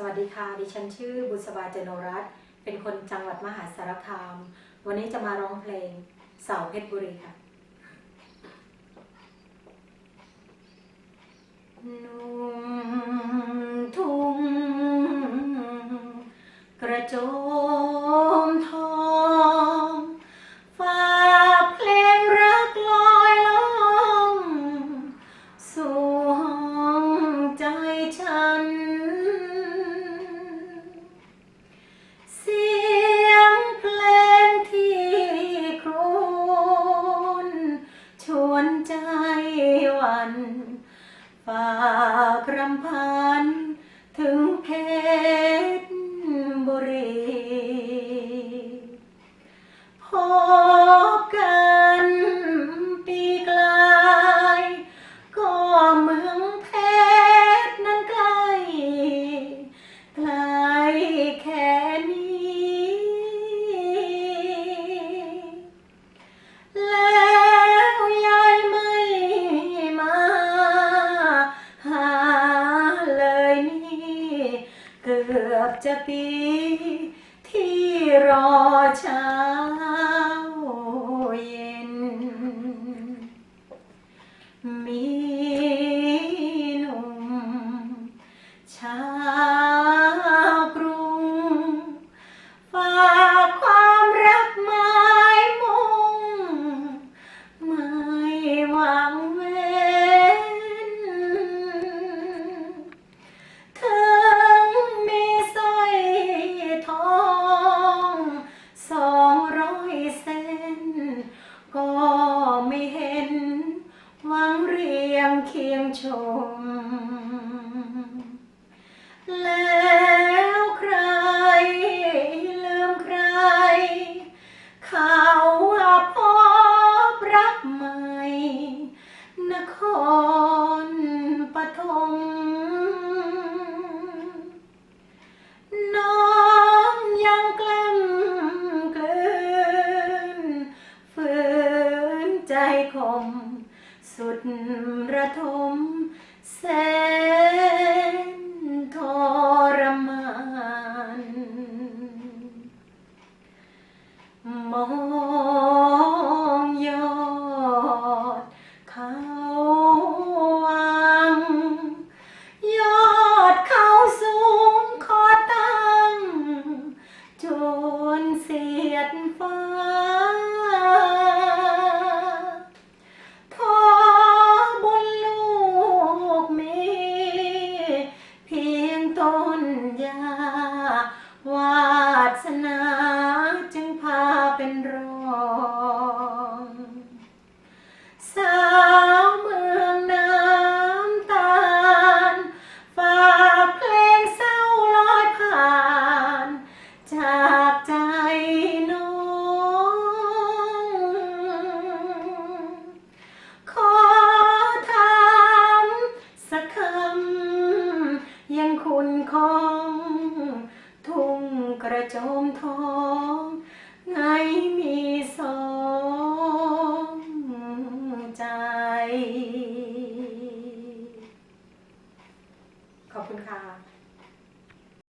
สวัสดีค่ะ ดิฉันชื่อบุษบาเจโนรัตเป็นคนจังหวัดมหาสารคาม วันนี้จะมาร้องเพลงสาวเพชรบุรีค่ะนุ่มทุ่งกระโจ น ฝากรำพันถึงเพ อบจะปีที่รอเช้าเย็น ชม แล้วใครลืมใคร เขาว่าพบรักใหม่ นครปฐมน้องยังกล้ำกลืนฝืนใจคม สุดระทมแสนทรมานมอง ระโจมทองไงมีสองใจ